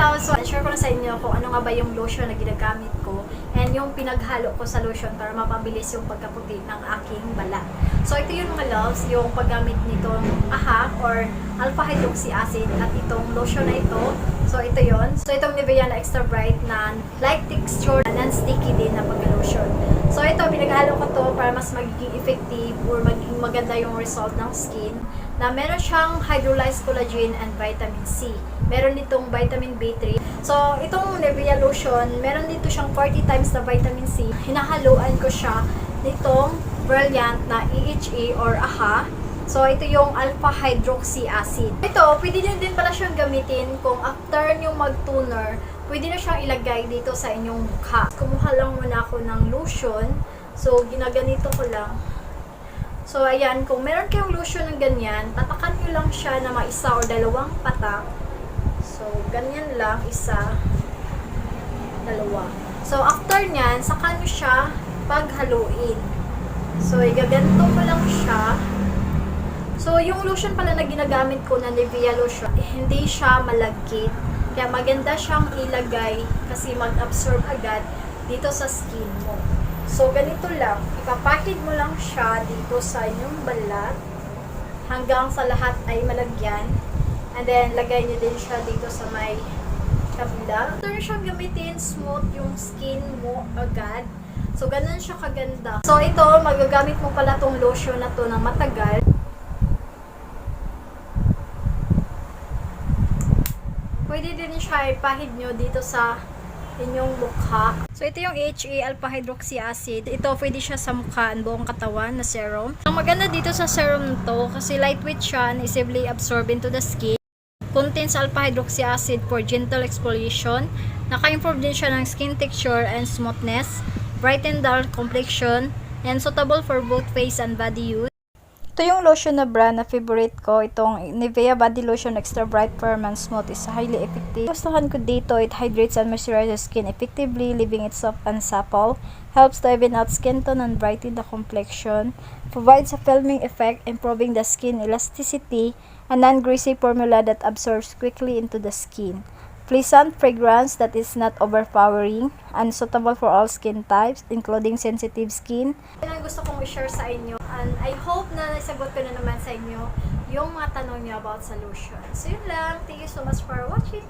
love, so share ko na sa inyo kung ano nga ba yung lotion na ginagamit ko and yung pinaghalo ko sa lotion para mapabilis yung pagkaputi ng aking balat. So ito yung mga loves, yung paggamit nitong AHA or alpha hydroxy acid at itong lotion na ito. So ito yon. So itong Nivea na extra bright na light texture na non-sticky din na pagka-lotion. So ito, pinaghalo ko to para mas magiging effective or magiging maganda yung result ng skin na meron siyang hydrolyzed collagen and vitamin C. Meron ditong vitamin B3. So, itong Nivea lotion, meron dito siyang 40 times na vitamin C. Hinahaluan ko siya nitong Brilliant na EHA or AHA. So, ito yung alpha hydroxy acid. Ito, pwede nyo din pala siyang gamitin kung after nyo mag-toner, pwede na siyang ilagay dito sa inyong mukha. Kumuha lang muna ako ng lotion. So, ginaganito ko lang. So, ayan, kung meron kayong lotion ng ganyan, tatakan nyo lang siya na mga isa or dalawang patak. So, ganyan lang, isa, dalawa. So, after nyan, saka nyo siya paghaluin. So, igaganto ko lang siya. So, yung lotion pala na ginagamit ko na Nivea lotion, eh, hindi siya malagkit. Kaya maganda siyang ilagay kasi mag-absorb agad dito sa skin mo. So, ganito lang. Ipapakid mo lang siya dito sa inyong balat hanggang sa lahat ay malagyan. And then, lagay niyo din siya dito sa may kabila. After siyang gamitin, smooth yung skin mo agad. So, ganun siya kaganda. So, ito, magagamit mo pala tong lotion na to ng matagal. Pwede din siya ipahid nyo dito sa inyong mukha. So, ito yung HA alpha hydroxy acid. Ito, pwede siya sa mukha and buong katawan na serum. Ang maganda dito sa serum to, kasi lightweight siya and easily absorb into the skin. Contains alpha hydroxy acid for gentle exfoliation. Naka-improve din siya ng skin texture and smoothness, brighten dull complexion, and suitable for both face and body use. Ito yung lotion na brand na favorite ko. Itong Nivea Body Lotion Extra Bright Firm and Smooth is highly effective. Gustuhan ko dito, it hydrates and moisturizes skin effectively, leaving it soft and supple. Helps to even out skin tone and brighten the complexion. Provides a filming effect, improving the skin elasticity. A non-greasy formula that absorbs quickly into the skin. Pleasant fragrance that is not overpowering and suitable for all skin types, including sensitive skin. Yan ang gusto kong i-share sa inyo. And I hope na nasagot ko na naman sa inyo yung mga tanong niyo about solution. So yun lang. Thank you so much for watching.